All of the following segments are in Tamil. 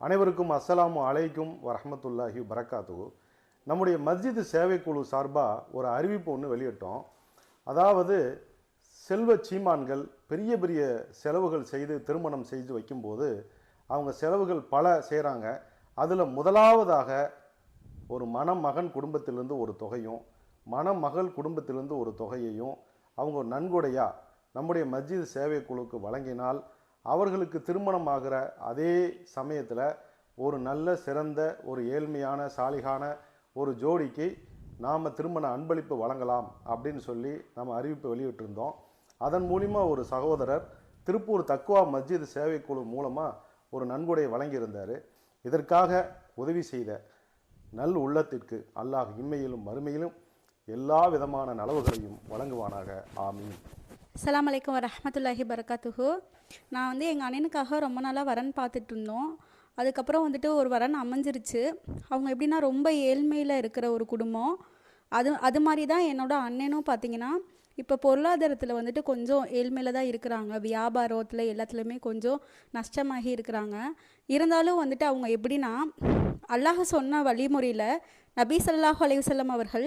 அனைவருக்கும் அஸ்ஸலாமு அலைக்கும் வரஹ்மத்துல்லாஹி வரகாத்து நம்முடைய மஸ்ஜித் சேவைக்குழு சார்பாக ஒரு அறிவிப்பு ஒன்று வெளியிட்டோம். அதாவது செல்வ சீமான்கள் பெரிய பெரிய செலவுகள் செய்து திருமணம் செய்து வைக்கும்போது அவங்க செலவுகள் பல செய்கிறாங்க அதில் முதலாவதாக ஒரு மணமகன் குடும்பத்திலிருந்து ஒரு தொகையும் மணமகள் குடும்பத்திலிருந்து ஒரு தொகையையும் அவங்க நன்கொடையாக நம்முடைய மஸ்ஜித் சேவை குழுக்கு வழங்கினால் அவர்களுக்கு திருமணம் ஆகிற அதே சமயத்தில் ஒரு நல்ல சிறந்த ஒரு ஏழ்மையான சாலிகான ஒரு ஜோடிக்கு நாம் திருமண அன்பளிப்பு வழங்கலாம் அப்படின்னு சொல்லி நம்ம அறிவிப்பு வெளியிட்டிருந்தோம். அதன் மூலிமா ஒரு சகோதரர் திருப்பூர் தக்குவா மஸ்ஜித் சேவை குழு மூலமாக ஒரு நன்கொடையை வழங்கியிருந்தார். இதற்காக உதவி செய்த நல் உள்ளத்திற்கு அல்லாஹ் இம்மையிலும் மறுமையிலும் எல்லா விதமான நலவுகளையும் வழங்குவானாக. ஆமீன். அஸ்ஸலாமு வலைக்கம் வரமத்துல்லாஹி பரகாத்துஹு நான் வந்து எங்கள் அண்ணனுக்காக ரொம்ப நாளாக வரன் பார்த்துட்டு இருந்தோம் அதுக்கப்புறம் வந்துட்டு ஒரு வரன் அமைஞ்சிருச்சு. அவங்க எப்படின்னா ரொம்ப ஏழ்மையில் இருக்கிற ஒரு குடும்பம். அது அது மாதிரி தான் என்னோட அண்ணனும் பார்த்தீங்கன்னா இப்போ பொருளாதாரத்தில் வந்துட்டு கொஞ்சம் ஏழ்மையில் தான் இருக்கிறாங்க. வியாபாரத்தில் எல்லாத்துலேயுமே கொஞ்சம் நஷ்டமாகி இருக்கிறாங்க. இருந்தாலும் வந்துட்டு அவங்க எப்படின்னா அல்லாஹ் சொன்ன வழிமுறையில் நபி ஸல்லல்லாஹு அலைஹி அவர்கள்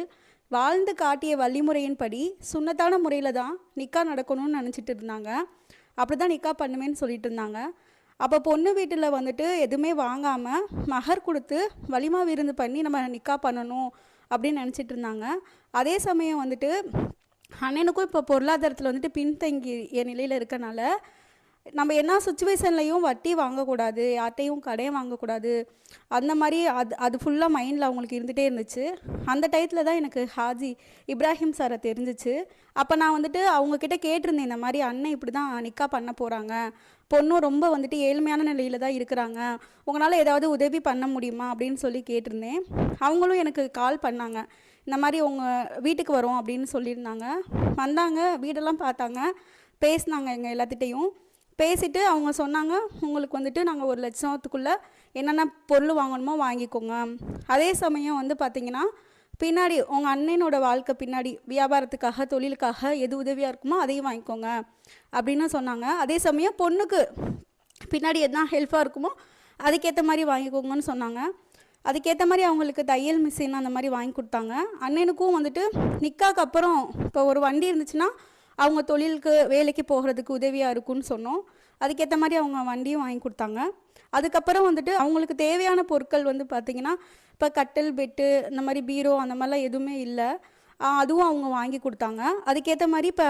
வாழ்ந்து காட்டிய வழிமுறையின்படி சுன்னத்தான முறையில் தான் நிக்கா நடக்கணும்னு நினச்சிட்டு இருந்தாங்க. அப்படி தான் நிக்கா பண்ணுவேன்னு சொல்லிட்டு இருந்தாங்க. அப்போ பொண்ணு வீட்டில் வந்துட்டு எதுவுமே வாங்காமல் மகர் கொடுத்து வலிமா விருந்து பண்ணி நம்ம நிக்கா பண்ணணும் அப்படின்னு நினச்சிட்டு இருந்தாங்க. அதே சமயம் வந்துட்டு அண்ணனுக்கும் இப்போ பொருளாதாரத்தில் வந்துட்டு பின்தங்கிய நிலையில் இருக்கனால நம்ம என்ன சுச்சுவேஷன்லையும் வட்டி வாங்கக்கூடாது யார்ட்டையும் கடையும் வாங்கக்கூடாது. அந்த மாதிரி அது அது ஃபுல்லாக மைண்டில் அவங்களுக்கு இருந்துகிட்டே இருந்துச்சு. அந்த டயத்தில் தான் எனக்கு ஹாஜி இப்ராஹிம் சாரை தெரிஞ்சிச்சு. அப்போ நான் வந்துட்டு அவங்கக்கிட்ட கேட்டிருந்தேன் இந்த மாதிரி அண்ணன் இப்படி தான் நிக்கா பண்ண போகிறாங்க பொண்ணும் ரொம்ப வந்துட்டு ஏழ்மையான நிலையில் தான் இருக்கிறாங்க. உங்களால் ஏதாவது உதவி பண்ண முடியுமா? அப்படின்னு சொல்லி கேட்டிருந்தேன். அவங்களும் எனக்கு கால் பண்ணாங்க. இந்த மாதிரி உங்கள் வீட்டுக்கு வரோம் அப்படின்னு சொல்லியிருந்தாங்க. வந்தாங்க வீடெல்லாம் பார்த்தாங்க. பேசினாங்க எங்கள் எல்லாத்திட்டையும் பேசிட்டு அவங்க சொன்னாங்க உங்களுக்கு வந்துட்டு நாங்கள் ஒரு லட்சத்துக்குள்ளே என்னென்ன பொருள் வாங்கணுமோ வாங்கிக்கோங்க. அதே சமயம் வந்து பார்த்தீங்கன்னா பின்னாடி உங்கள் அண்ணனோட வாழ்க்கை பின்னாடி வியாபாரத்துக்காக தொழிலுக்காக எது உதவியாக இருக்குமோ அதையும் வாங்கிக்கோங்க அப்படின்னு சொன்னாங்க. அதே சமயம் பொண்ணுக்கு பின்னாடி எதுனா ஹெல்ப்பாக இருக்குமோ அதுக்கேற்ற மாதிரி வாங்கிக்கோங்கன்னு சொன்னாங்க. அதுக்கேற்ற மாதிரி அவங்களுக்கு தையல் மிஷின் அந்த மாதிரி வாங்கி கொடுத்தாங்க. அண்ணனுக்கும் வந்துட்டு நிக்காக்கு அப்புறம் இப்போ ஒரு வண்டி இருந்துச்சுன்னா அவங்க தொழிலுக்கு வேலைக்கு போகிறதுக்கு உதவியாக இருக்கும்னு சொன்னோம். அதுக்கேற்ற மாதிரி அவங்க வண்டியும் வாங்கி கொடுத்தாங்க. அதுக்கப்புறம் வந்துட்டு அவங்களுக்கு தேவையான பொருட்கள் வந்து பார்த்திங்கன்னா இப்போ கட்டில் பெட்டு இந்த மாதிரி பீரோ அந்த மாதிரிலாம் எதுவுமே இல்லை. அதுவும் அவங்க வாங்கி கொடுத்தாங்க. அதுக்கேற்ற மாதிரி இப்போ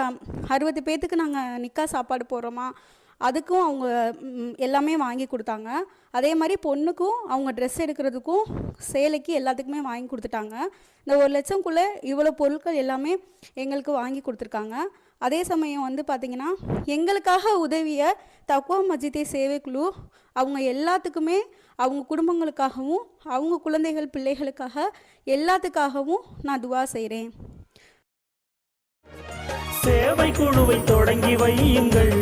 அறுபது பேர்த்துக்கு நாங்கள் நிக்கா சாப்பாடு போடுறோமா? அதுக்கும் அவங்க எல்லாமே வாங்கி கொடுத்தாங்க. அதே மாதிரி பொண்ணுக்கும் அவங்க ட்ரெஸ் எடுக்கிறதுக்கும் சேலைக்கு எல்லாத்துக்குமே வாங்கி கொடுத்துட்டாங்க. இந்த ஒரு லட்சம்குள்ளே இவ்வளோ பொருட்கள் எல்லாமே எங்களுக்கு வாங்கி கொடுத்துருக்காங்க. அதே சமயம் வந்து பார்த்திங்கன்னா எங்களுக்காக உதவிய தக்குவா மஜிதே சேவைக்குழு அவங்க எல்லாத்துக்குமே அவங்க குடும்பங்களுக்காகவும் அவங்க குழந்தைகள் பிள்ளைகளுக்காக எல்லாத்துக்காகவும் நான் துவா செய்கிறேன் சேவை குழுவை தொடங்கி வையுங்கள்.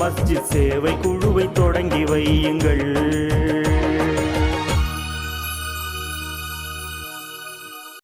மஸ்ஜித் சேவை குழுவை தொடங்கி வையுங்கள்.